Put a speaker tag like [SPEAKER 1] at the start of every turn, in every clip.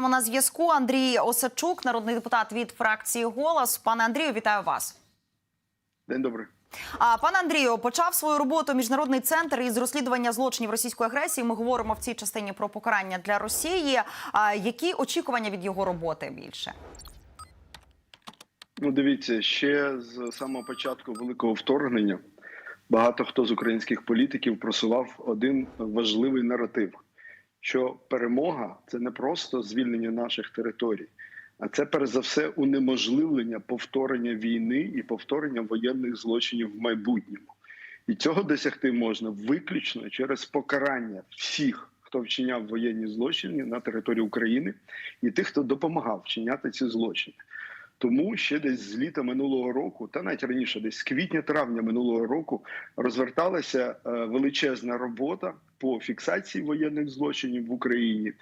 [SPEAKER 1] На зв'язку Андрій Осадчук, народний депутат від фракції Голос. Пане Андрію, вітаю вас.
[SPEAKER 2] День добрий.
[SPEAKER 1] А пане Андрію, почав свою роботу міжнародний центр із розслідування злочинів російської агресії. Ми говоримо в цій частині про покарання для Росії. А які очікування від його роботи більше?
[SPEAKER 2] Ну, дивіться, ще з самого початку великого вторгнення багато хто з українських політиків просував один важливий наратив: що перемога це не просто звільнення наших територій, а це перш за все унеможливлення повторення війни і повторення воєнних злочинів в майбутньому. І цього досягти можна виключно через покарання всіх, хто вчиняв воєнні злочини на території України, і тих, хто допомагав вчиняти ці злочини. Тому ще десь з літа минулого року, та навіть раніше, десь з квітня-травня минулого року, розверталася е, величезна робота по фіксації воєнних злочинів в Україні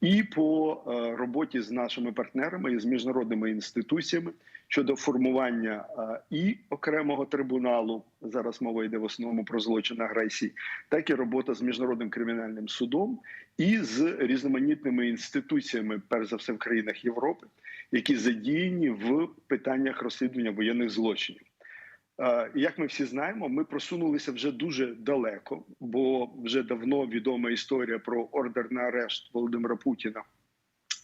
[SPEAKER 2] і по е, роботі з нашими партнерами і з міжнародними інституціями щодо формування е, і окремого трибуналу. Зараз мова йде в основному про злочин агресії, так і робота з міжнародним кримінальним судом і з різноманітними інституціями, перш за все в країнах Європи які задіяні в питаннях розслідування воєнних злочинів. Е, Як ми всі знаємо, ми просунулися вже дуже далеко, бо вже давно відома історія про ордер на арешт Володимира Путіна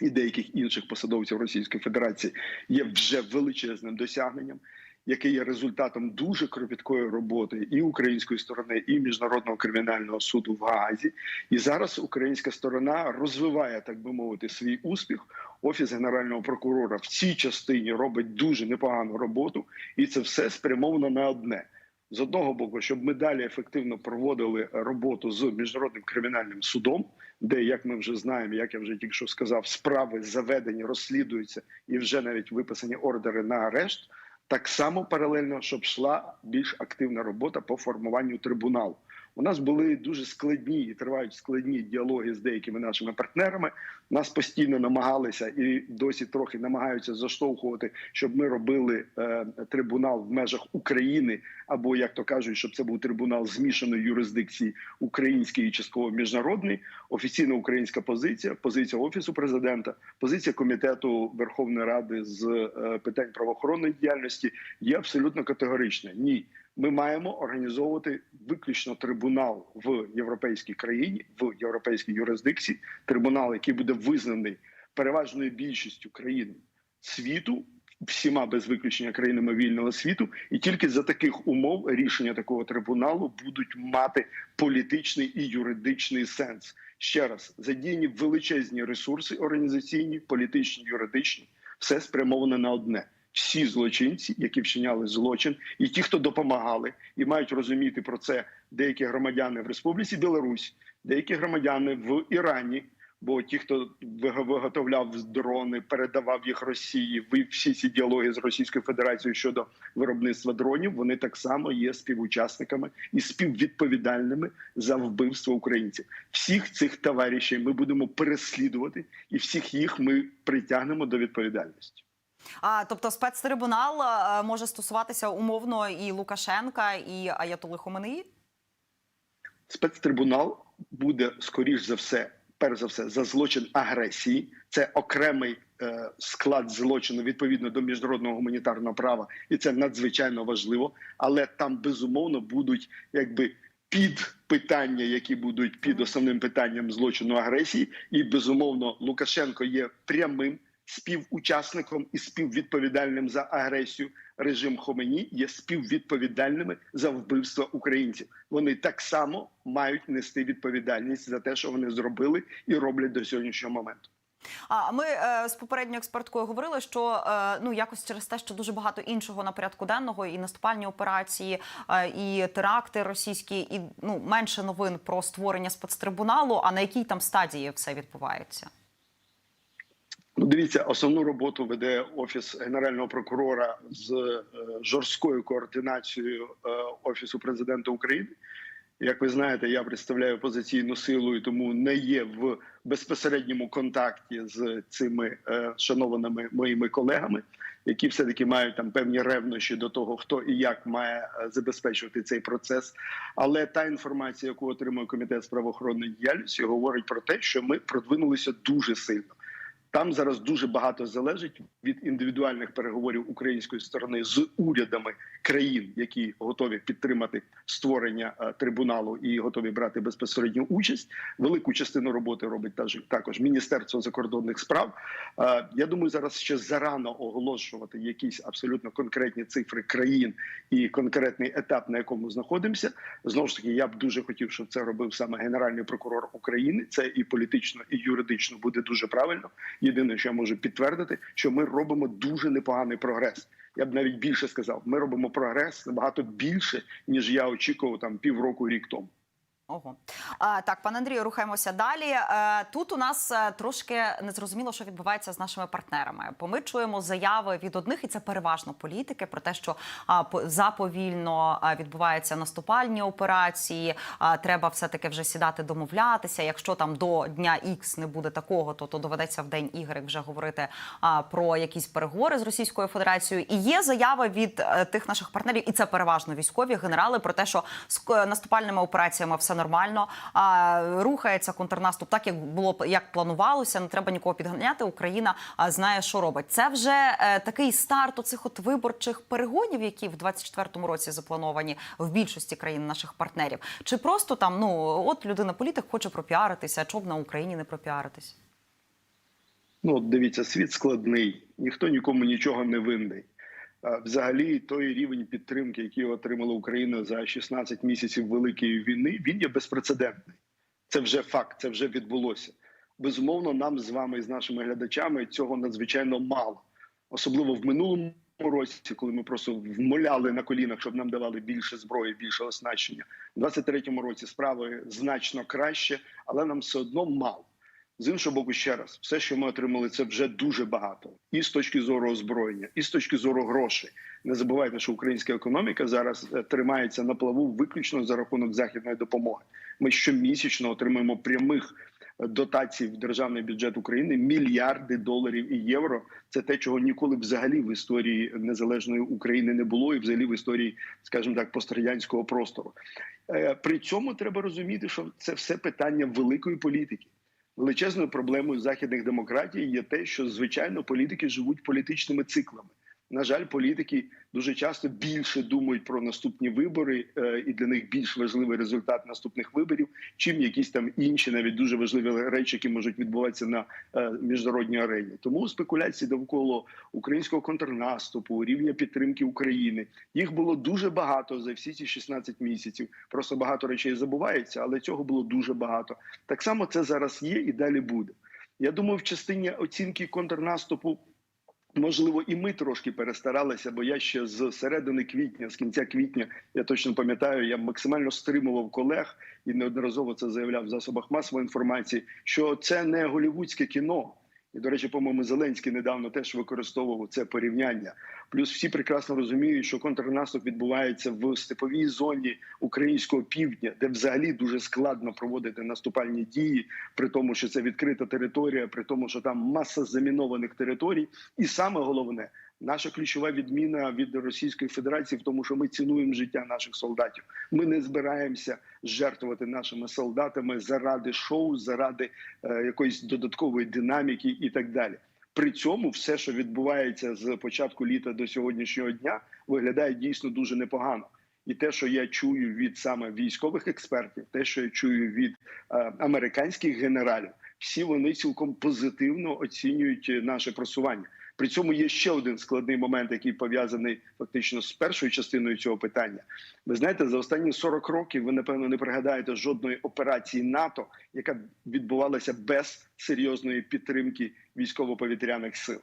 [SPEAKER 2] і деяких інших посадовців Російської Федерації є вже величезним досягненням, яке є результатом дуже кропіткої роботи і української сторони, і міжнародного кримінального суду в Гаазі. І зараз українська сторона розвиває, так би мовити, свій успіх. Офіс генерального прокурора в цій частині робить дуже непогану роботу, і це все спрямовано на одне. З одного боку, щоб ми далі ефективно проводили роботу з міжнародним кримінальним судом, де, як ми вже знаємо, як я вже тільки що сказав, справи заведені, розслідуються і вже навіть виписані ордери на арешт. Так само паралельно, щоб йшла більш активна робота по формуванню трибуналу. У нас були дуже складні і тривають складні діалоги з деякими нашими партнерами. Нас постійно намагалися і досі трохи намагаються заштовхувати, щоб ми робили е, трибунал в межах України, або як то кажуть, щоб це був трибунал змішаної юрисдикції український і частково міжнародний. Офіційна українська позиція, позиція офісу президента, позиція комітету Верховної Ради з е, питань правоохоронної діяльності є абсолютно категорична. Ні ми маємо організовувати виключно трибунал в європейській країні, в європейській юрисдикції, трибунал, який буде визнаний переважною більшістю країн світу, всіма без виключення країнами вільного світу, і тільки за таких умов рішення такого трибуналу будуть мати політичний і юридичний сенс. Ще раз задіяні величезні ресурси організаційні, політичні, юридичні, все спрямоване на одне всі злочинці, які вчиняли злочин, і ті, хто допомагали, і мають розуміти про це деякі громадяни в Республіці Білорусь, деякі громадяни в Ірані. Бо ті, хто виготовляв дрони, передавав їх Росії, вив всі ці діалоги з Російською Федерацією щодо виробництва дронів, вони так само є співучасниками і співвідповідальними за вбивство українців. Всіх цих товаришів ми будемо переслідувати, і всіх їх ми притягнемо до відповідальності.
[SPEAKER 1] А тобто, спецтрибунал може стосуватися умовно і Лукашенка, і Аятоли Хоменеї?
[SPEAKER 2] Спецтрибунал буде скоріш за все, перш за все, за злочин агресії. Це окремий е, склад злочину відповідно до міжнародного гуманітарного права, і це надзвичайно важливо. Але там безумовно будуть якби під питання, які будуть під основним питанням злочину агресії, і безумовно Лукашенко є прямим співучасником і співвідповідальним за агресію. Режим Хомені є співвідповідальними за вбивство українців. Вони так само мають нести відповідальність за те, що вони зробили і роблять до сьогоднішнього моменту.
[SPEAKER 1] А ми е, з попередньою експерткою говорили, що е, ну якось через те, що дуже багато іншого на порядку денного, і наступальні операції, е, і теракти російські, і ну менше новин про створення спецтрибуналу. А на якій там стадії все відбувається?
[SPEAKER 2] Ну, дивіться, основну роботу веде офіс генерального прокурора з е, жорсткою координацією е, офісу президента України. Як ви знаєте, я представляю опозиційну силу і тому не є в безпосередньому контакті з цими е, шанованими моїми колегами, які все таки мають там певні ревнощі до того, хто і як має забезпечувати цей процес. Але та інформація, яку отримує комітет з правоохоронної діяльності, говорить про те, що ми продвинулися дуже сильно. Там зараз дуже багато залежить від індивідуальних переговорів української сторони з урядами країн, які готові підтримати створення е, трибуналу і готові брати безпосередню участь. Велику частину роботи робить також- Міністерство закордонних справ. Е, Я думаю, зараз ще зарано оголошувати якісь абсолютно конкретні цифри країн і конкретний етап, на якому знаходимося. Знову ж таки, я б дуже хотів, щоб це робив саме генеральний прокурор України. Це і політично, і юридично буде дуже правильно. Єдине, що я можу підтвердити, що ми робимо дуже непоганий прогрес. Я б навіть більше сказав, ми робимо прогрес набагато більше, ніж я очікував там півроку, рік тому.
[SPEAKER 1] Ого. Так, пане Андрію, рухаємося далі. Е, тут у нас е, трошки незрозуміло, що відбувається з нашими партнерами. Бо ми чуємо заяви від одних, і це переважно політики, про те, що заповільно відбуваються наступальні операції. Треба все таки вже сідати, домовлятися. Якщо там до дня Х не буде такого, то, то доведеться в день Y вже говорити про якісь переговори з Російською Федерацією. І є заяви від е, тих наших партнерів, і це переважно військові генерали, про те, що з наступальними операціями все нормально. А рухається контрнаступ так, як було як планувалося. Не треба нікого підганяти. Україна знає, що робить. Це вже е, такий старт оцих от виборчих перегонів, які в 24-му році заплановані в більшості країн наших партнерів. Чи просто там ну от людина політик хоче пропіаритися, а чоб на Україні не пропіаритись?
[SPEAKER 2] Ну, дивіться, світ складний, ніхто нікому нічого не винний. Взагалі, той рівень підтримки, який отримала Україна за 16 місяців великої війни, він є безпрецедентний. Це вже факт, це вже відбулося. Безумовно, нам з вами і з нашими глядачами цього надзвичайно мало, особливо в минулому році, коли ми просто вмоляли на колінах, щоб нам давали більше зброї, більше оснащення. У 23-му році справи значно краще, але нам все одно мало. З іншого боку, ще раз, все, що ми отримали, це вже дуже багато, і з точки зору озброєння, і з точки зору грошей. Не забувайте, що українська економіка зараз е, тримається на плаву виключно за рахунок західної допомоги. Ми щомісячно отримуємо прямих е, дотацій в державний бюджет України мільярди доларів і євро. Це те, чого ніколи взагалі в історії незалежної України не було, і взагалі в історії, скажімо так, пострадянського простору. Е, При цьому треба розуміти, що це все питання великої політики. Величезною проблемою західних демократій є те, що звичайно політики живуть політичними циклами. На жаль, політики дуже часто більше думають про наступні вибори, е, і для них більш важливий результат наступних виборів, чим якісь там інші, навіть дуже важливі речі, які можуть відбуватися на е, міжнародній арені. Тому спекуляції довкола українського контрнаступу, рівня підтримки України їх було дуже багато за всі ці 16 місяців. Просто багато речей забувається, але цього було дуже багато. Так само це зараз є і далі буде. Я думаю, в частині оцінки контрнаступу. Можливо, і ми трошки перестаралися, бо я ще з середини квітня, з кінця квітня, я точно пам'ятаю, я максимально стримував колег і неодноразово це заявляв в засобах масової інформації, що це не голівудське кіно. І, до речі, по-моєму, Зеленський недавно теж використовував це порівняння. Плюс всі прекрасно розуміють, що контрнаступ відбувається в степовій зоні українського півдня, де взагалі дуже складно проводити наступальні дії, при тому, що це відкрита територія, при тому, що там маса замінованих територій, і саме головне. Наша ключова відміна від Російської Федерації в тому, що ми цінуємо життя наших солдатів. Ми не збираємося жертвувати нашими солдатами заради шоу, заради е, якоїсь додаткової динаміки і так далі. При цьому все, що відбувається з початку літа до сьогоднішнього дня, виглядає дійсно дуже непогано. І те, що я чую від саме військових експертів, те, що я чую від е, американських генералів, всі вони цілком позитивно оцінюють е, наше просування. При цьому є ще один складний момент, який пов'язаний фактично з першою частиною цього питання. Ви знаєте, за останні 40 років ви напевно не пригадаєте жодної операції НАТО, яка відбувалася без серйозної підтримки військово-повітряних сил.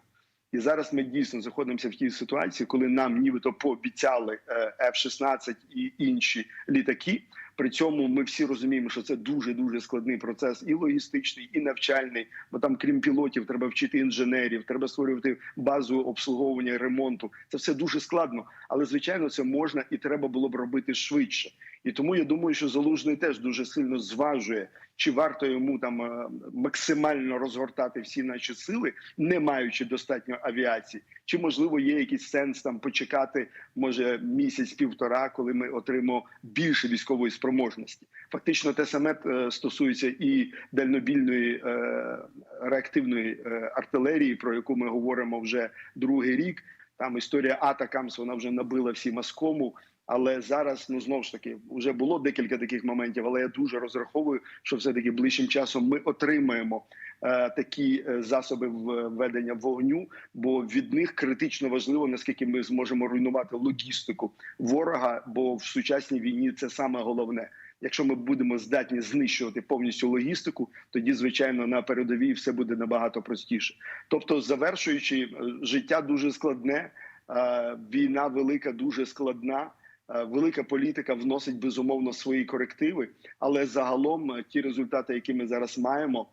[SPEAKER 2] І зараз ми дійсно знаходимося в тій ситуації, коли нам нібито пообіцяли е, F-16 і інші літаки. При цьому ми всі розуміємо, що це дуже дуже складний процес, і логістичний, і навчальний. Бо там, крім пілотів, треба вчити інженерів, треба створювати базу обслуговування ремонту. Це все дуже складно, але звичайно це можна і треба було б робити швидше. І тому я думаю, що залужний теж дуже сильно зважує, чи варто йому там е, максимально розгортати всі наші сили, не маючи достатньо авіації, чи можливо є якийсь сенс там почекати, може місяць-півтора, коли ми отримаємо більше військової спроможності спроможності. Фактично, те саме е, стосується і дальнобільної е, реактивної е, артилерії, про яку ми говоримо вже другий рік. Там історія Атакамс вона вже набила всі оскому. Але зараз ну знову ж таки вже було декілька таких моментів. Але я дуже розраховую, що все таки ближчим часом ми отримаємо е, такі е, засоби в- ведення вогню, бо від них критично важливо наскільки ми зможемо руйнувати логістику ворога. Бо в сучасній війні це саме головне. Якщо ми будемо здатні знищувати повністю логістику, тоді звичайно на передовій все буде набагато простіше. Тобто, завершуючи е, життя дуже складне, е, війна велика, дуже складна. Е, Велика політика вносить безумовно свої корективи, але загалом е, ті результати, які ми зараз маємо,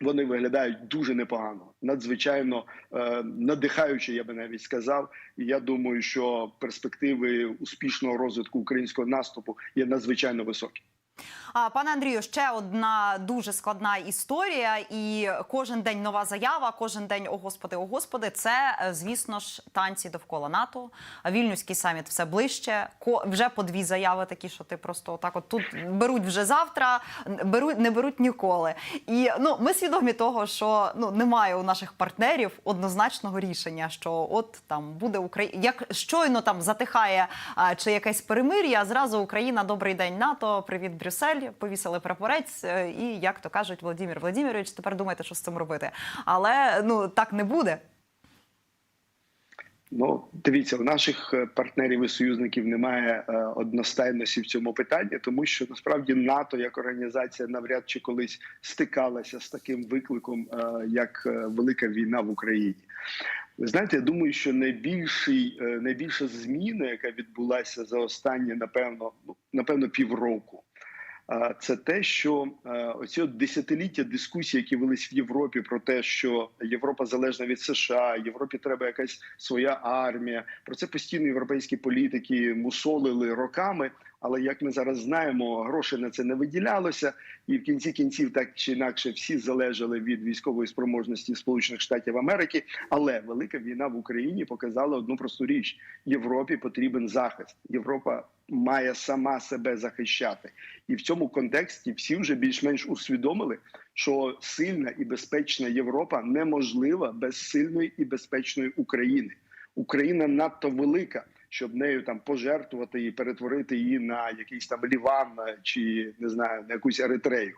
[SPEAKER 2] вони виглядають дуже непогано, надзвичайно е, надихаюче, я би навіть сказав. І я думаю, що перспективи успішного розвитку українського наступу є надзвичайно високі.
[SPEAKER 1] Пане Андрію, ще одна дуже складна історія, і кожен день нова заява, кожен день о господи, о господи. Це е, звісно ж танці довкола НАТО. Вільнюський саміт все ближче. Ко вже по дві заяви, такі, що ти просто отак от тут беруть вже завтра, беруть не беруть ніколи. І ну ми свідомі того, що ну немає у наших партнерів однозначного рішення, що от там буде Україна, як щойно там затихає а, чи якесь перемир'я, зразу Україна, добрий день, НАТО, привіт, Брюссель, повісили прапорець. е, І як то кажуть, Володимир Володимирович, тепер думайте, що з цим робити. Але ну так не буде.
[SPEAKER 2] Ну, дивіться, у наших е, партнерів і союзників немає е, одностайності в цьому питанні, тому що насправді НАТО як організація навряд чи колись стикалася з таким викликом, як велика війна в Україні. Ви знаєте, я думаю, що найбільший, найбільша зміна, яка відбулася за останні, напевно, ну напевно, півроку. Це те, що е, оці десятиліття дискусій, які велись в Європі, про те, що Європа залежна від США, Європі треба якась своя армія. Про це постійно європейські політики мусолили роками. Але як ми зараз знаємо, грошей на це не виділялося, і в кінці кінців так чи інакше всі залежали від військової спроможності Сполучених Штатів Америки. Але велика війна в Україні показала одну просту річ: Європі потрібен захист. Європа має сама себе захищати, і в цьому контексті всі вже більш-менш усвідомили, що сильна і безпечна Європа неможлива без сильної і безпечної України. Україна надто велика, щоб нею там пожертвувати і перетворити її на якийсь там Ліван чи не знаю на якусь Еритрею.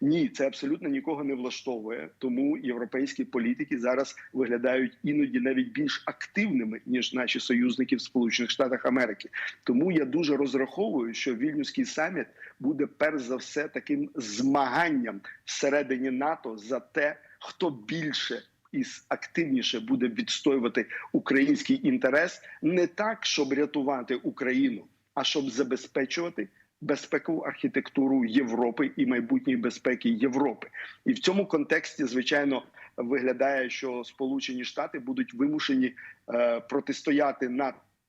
[SPEAKER 2] Ні, це абсолютно нікого не влаштовує. Тому європейські політики зараз виглядають іноді навіть більш активними ніж наші союзники в Сполучених Штатах Америки. Тому я дуже розраховую, що вільнюський саміт буде перш за все таким змаганням всередині НАТО за те, хто більше і активніше буде відстоювати український інтерес не так, щоб рятувати Україну, а щоб забезпечувати безпекову архітектуру Європи і майбутньої безпеки Європи. І в цьому контексті, звичайно, виглядає, що Сполучені Штати будуть вимушені е, протистояти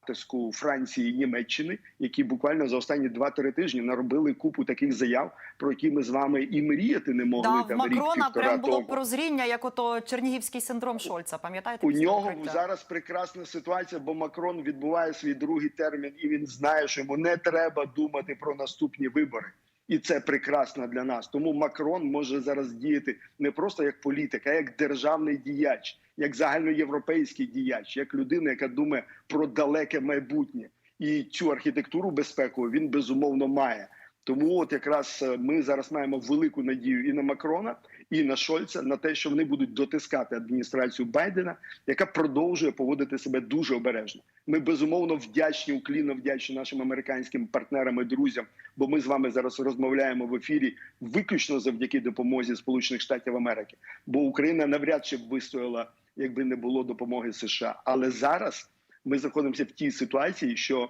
[SPEAKER 2] натиску Франції і Німеччини, які буквально за останні 2-3 тижні наробили купу таких заяв, про які ми з вами і мріяти не могли
[SPEAKER 1] Да, в
[SPEAKER 2] там
[SPEAKER 1] Макрона прям було
[SPEAKER 2] тому.
[SPEAKER 1] прозріння, як ото чернігівський синдром Шольца. Пам'ятаєте?
[SPEAKER 2] У нього
[SPEAKER 1] укриття?
[SPEAKER 2] зараз прекрасна ситуація, бо Макрон відбуває свій другий термін, і він знає, що йому не треба думати про наступні вибори. І це прекрасно для нас. Тому Макрон може зараз діяти не просто як політик, а як державний діяч, як загальноєвропейський діяч, як людина, яка думає про далеке майбутнє. І цю архітектуру безпекову він безумовно має. Тому, от якраз е, ми зараз маємо велику надію і на Макрона, і на Шольца на те, що вони будуть дотискати адміністрацію Байдена, яка продовжує поводити себе дуже обережно. Ми безумовно вдячні, уклінно вдячні нашим американським партнерам і друзям, бо ми з вами зараз розмовляємо в ефірі виключно завдяки допомозі Сполучених Штатів Америки. Бо Україна навряд чи б вистояла, якби не було допомоги США. Але зараз ми знаходимося в тій ситуації, що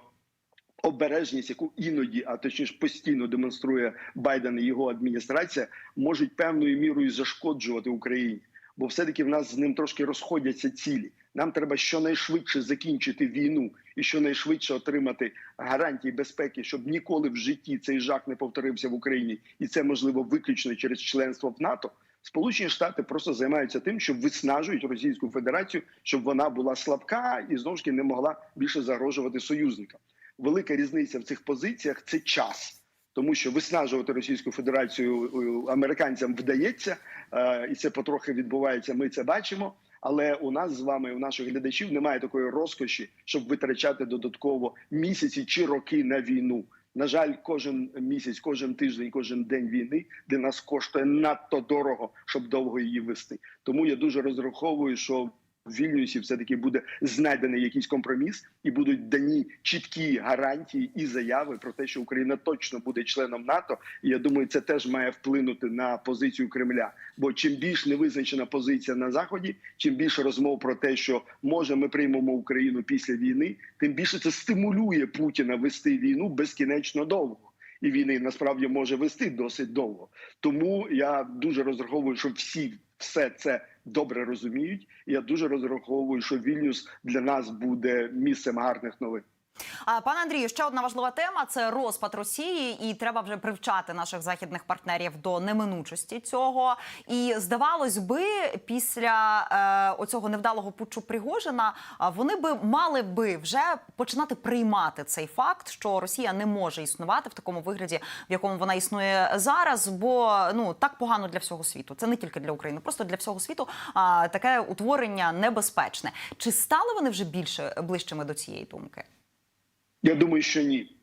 [SPEAKER 2] обережність, яку іноді, а точніше постійно демонструє Байден і його адміністрація, можуть певною мірою зашкоджувати Україні. Бо все-таки в нас з ним трошки розходяться цілі. Нам треба щонайшвидше закінчити війну і щонайшвидше отримати гарантії безпеки, щоб ніколи в житті цей жах не повторився в Україні, і це можливо виключно через членство в НАТО. Сполучені Штати просто займаються тим, що виснажують Російську Федерацію, щоб вона була слабка і знову ж таки не могла більше загрожувати союзникам. Велика різниця в цих позиціях це час. тому що виснажувати Російську Федерацію е, американцям вдається, е, і це потрохи відбувається. Ми це бачимо. Але у нас з вами, у наших глядачів, немає такої розкоші, щоб витрачати додатково місяці чи роки на війну. На жаль, кожен місяць, кожен тиждень, кожен день війни для нас коштує надто дорого, щоб довго її вести. Тому я дуже розраховую, що в Вільнюсі все таки буде знайдений якийсь компроміс, і будуть дані чіткі гарантії і заяви про те, що Україна точно буде членом НАТО. І я думаю, це теж має вплинути на позицію Кремля. Бо чим більш невизначена позиція на заході, чим більше розмов про те, що може ми приймемо Україну після війни, тим більше це стимулює Путіна вести війну безкінечно довго. І війни насправді може вести досить довго. Тому я дуже розраховую, що всі все це добре розуміють. Я дуже розраховую, що Вільнюс для нас буде місцем гарних новин.
[SPEAKER 1] Пане Андрію, ще одна важлива тема це розпад Росії, і треба вже привчати наших західних партнерів до неминучості цього. І здавалось би, після е, оцього невдалого путчу Пригожина вони би мали би вже починати приймати цей факт, що Росія не може існувати в такому вигляді, в якому вона існує зараз. Бо ну так погано для всього світу. Це не тільки для України, просто для всього світу. А таке утворення небезпечне. Чи стали вони вже більше ближчими до цієї думки?
[SPEAKER 2] Я думаю, що ні.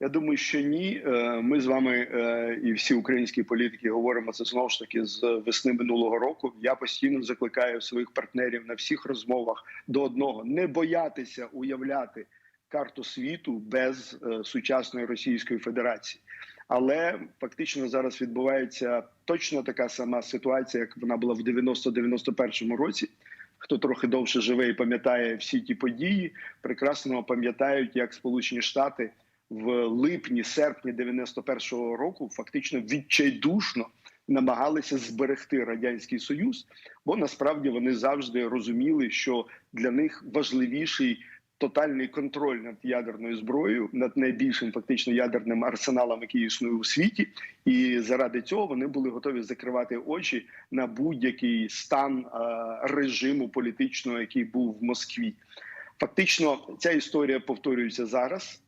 [SPEAKER 2] Я думаю, що ні. Е, Ми з вами е, і всі українські політики говоримо це знову ж таки з весни минулого року. Я постійно закликаю своїх партнерів на всіх розмовах до одного: не боятися уявляти карту світу без е, сучасної Російської Федерації. Але фактично зараз відбувається точно така сама ситуація, як вона була в 90-91 році. Хто трохи довше живе і пам'ятає всі ті події, прекрасно пам'ятають, як Сполучені Штати в липні, серпні 91-го року фактично відчайдушно намагалися зберегти радянський союз, бо насправді вони завжди розуміли, що для них важливіший тотальний контроль над ядерною зброєю, над найбільшим фактично ядерним арсеналом, який існує у світі, і заради цього вони були готові закривати очі на будь-який стан е, режиму політичного, який був в Москві. Фактично, ця історія повторюється зараз.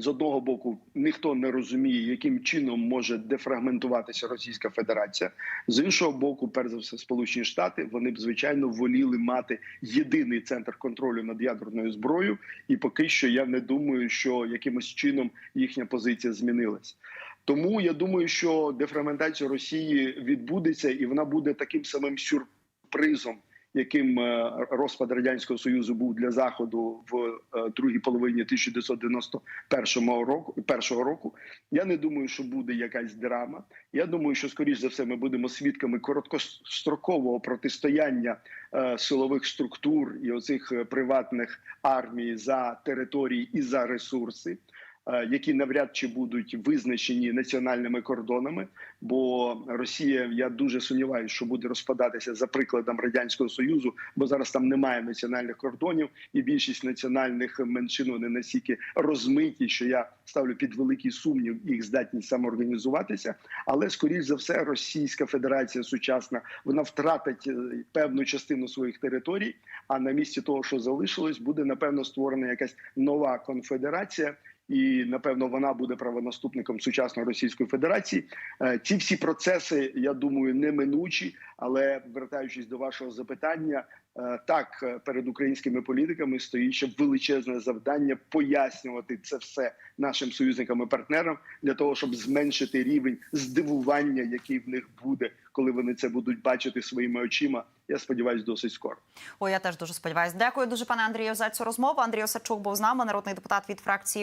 [SPEAKER 2] З одного боку, ніхто не розуміє, яким чином може дефрагментуватися Російська Федерація. З іншого боку, перш за все, Сполучені Штати вони б звичайно воліли мати єдиний центр контролю над ядерною зброєю, і поки що я не думаю, що якимось чином їхня позиція змінилась. Тому я думаю, що дефрагментація Росії відбудеться, і вона буде таким самим сюрпризом яким е, розпад радянського союзу був для заходу в е, другій половині 1991 року першого року. Я не думаю, що буде якась драма. Я думаю, що скоріш за все ми будемо свідками короткострокового протистояння е, силових структур і оцих приватних армій за території і за ресурси. Е, Які навряд чи будуть визначені національними кордонами, бо Росія, я дуже сумніваюся, що буде розпадатися за прикладом радянського союзу, бо зараз там немає національних кордонів, і більшість національних меншин вони настільки розмиті, що я ставлю під великий сумнів їх здатність самоорганізуватися. Але скоріш за все, Російська Федерація сучасна вона втратить е, певну частину своїх територій. А на місці того, що залишилось, буде напевно створена якась нова конфедерація. І напевно вона буде правонаступником сучасної Російської Федерації. Е, Ці всі процеси, я думаю, неминучі. Але вертаючись до вашого запитання, е, так е, перед українськими політиками стоїть ще величезне завдання пояснювати це все нашим союзникам і партнерам для того, щоб зменшити рівень здивування, який в них буде, коли вони це будуть бачити своїми очима. Я сподіваюся, досить скоро.
[SPEAKER 1] Ой, я теж дуже сподіваюся. Дякую дуже, пане Андрію, за цю розмову. Андрій Осадчук був з нами, народний депутат від фракції.